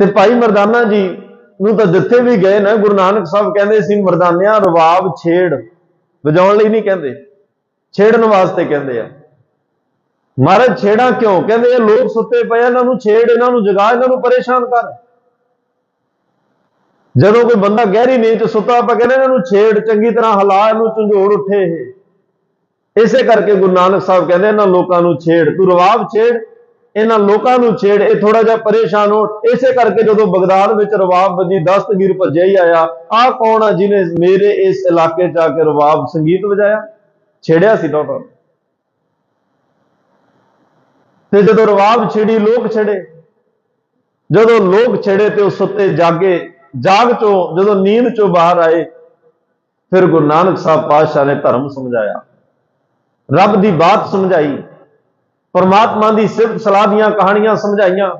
ਤੇ ਭਾਈ ਮਰਦਾਨਾ ਜੀ ਨੂੰ ਤਾਂ ਜਿੱਥੇ ਵੀ ਗਏ ਨਾ, ਗੁਰੂ ਨਾਨਕ ਸਾਹਿਬ ਕਹਿੰਦੇ ਸੀ, ਮਰਦਾਨਿਆਂ ਰਵਾਬ ਛੇੜ। ਵਜਾਉਣ ਲਈ ਨਹੀਂ ਕਹਿੰਦੇ, ਛੇੜਨ ਵਾਸਤੇ ਕਹਿੰਦੇ ਆ। ਮਹਾਰਾਜ ਛੇੜਾਂ ਕਿਉਂ? ਕਹਿੰਦੇ ਇਹ ਲੋਕ ਸੁੱਤੇ ਪਏ ਇਹਨਾਂ ਨੂੰ ਛੇੜ, ਇਹਨਾਂ ਨੂੰ ਜਗਾ, ਇਹਨਾਂ ਨੂੰ ਪਰੇਸ਼ਾਨ ਕਰ। ਜਦੋਂ ਕੋਈ ਬੰਦਾ ਗਹਿਰੀ ਨੀਂਦ ਚ ਸੁੱਤਾ, ਆਪਾਂ ਕਹਿੰਦੇ ਇਹਨਾਂ ਨੂੰ ਛੇੜ, ਚੰਗੀ ਤਰ੍ਹਾਂ ਹਿਲਾ, ਇਹਨੂੰ ਝੰਜੋੜ ਉੱਠੇ ਇਹ। ਇਸੇ ਕਰਕੇ ਗੁਰੂ ਨਾਨਕ ਸਾਹਿਬ ਕਹਿੰਦੇ, ਇਹਨਾਂ ਲੋਕਾਂ ਨੂੰ ਛੇੜ, ਤੂੰ ਰਵਾਬ ਛੇੜ। ਇਹਨਾਂ ਲੋਕਾਂ ਨੂੰ ਛੇੜ, ਇਹ ਥੋੜਾ ਜਿਹਾ ਪਰੇਸ਼ਾਨ ਹੋ। ਇਸੇ ਕਰਕੇ ਜਦੋਂ ਬਗਦਾਦ ਵਿੱਚ ਰਵਾਬ ਵੱਜੀ ਦਸਤਗੀਰ ਭੱਜਿਆ ਹੀ ਆਇਆ, ਆਹ ਕੌਣ ਆ ਜਿਹਨੇ ਮੇਰੇ ਇਸ ਇਲਾਕੇ 'ਚ ਆ ਕੇ ਰਵਾਬ ਸੰਗੀਤ ਵਜਾਇਆ? ਛੇੜਿਆ ਸੀ ਟੋਟਲ ਤੇ ਜਦੋਂ ਰਵਾਬ ਛੇੜੀ, ਲੋਕ ਛੇੜੇ। ਜਦੋਂ ਲੋਕ ਛੇੜੇ ਤੇ ਉਹ ਸੁੱਤੇ ਜਾਗੇ, ਜਾਗ ਚੋਂ, ਜਦੋਂ ਨੀਂਦ ਚੋਂ ਬਾਹਰ ਆਏ, ਫਿਰ ਗੁਰੂ ਨਾਨਕ ਸਾਹਿਬ ਪਾਤਸ਼ਾਹ ਨੇ ਧਰਮ ਸਮਝਾਇਆ। ਰੱਬ ਦੀ ਬਾਤ ਸਮਝਾਈ। ਪਰਮਾਤਮਾ ਦੀ ਸਿਫਤ ਸਲਾਹ ਦੀਆਂ ਕਹਾਣੀਆਂ ਸਮਝਾਈਆਂ।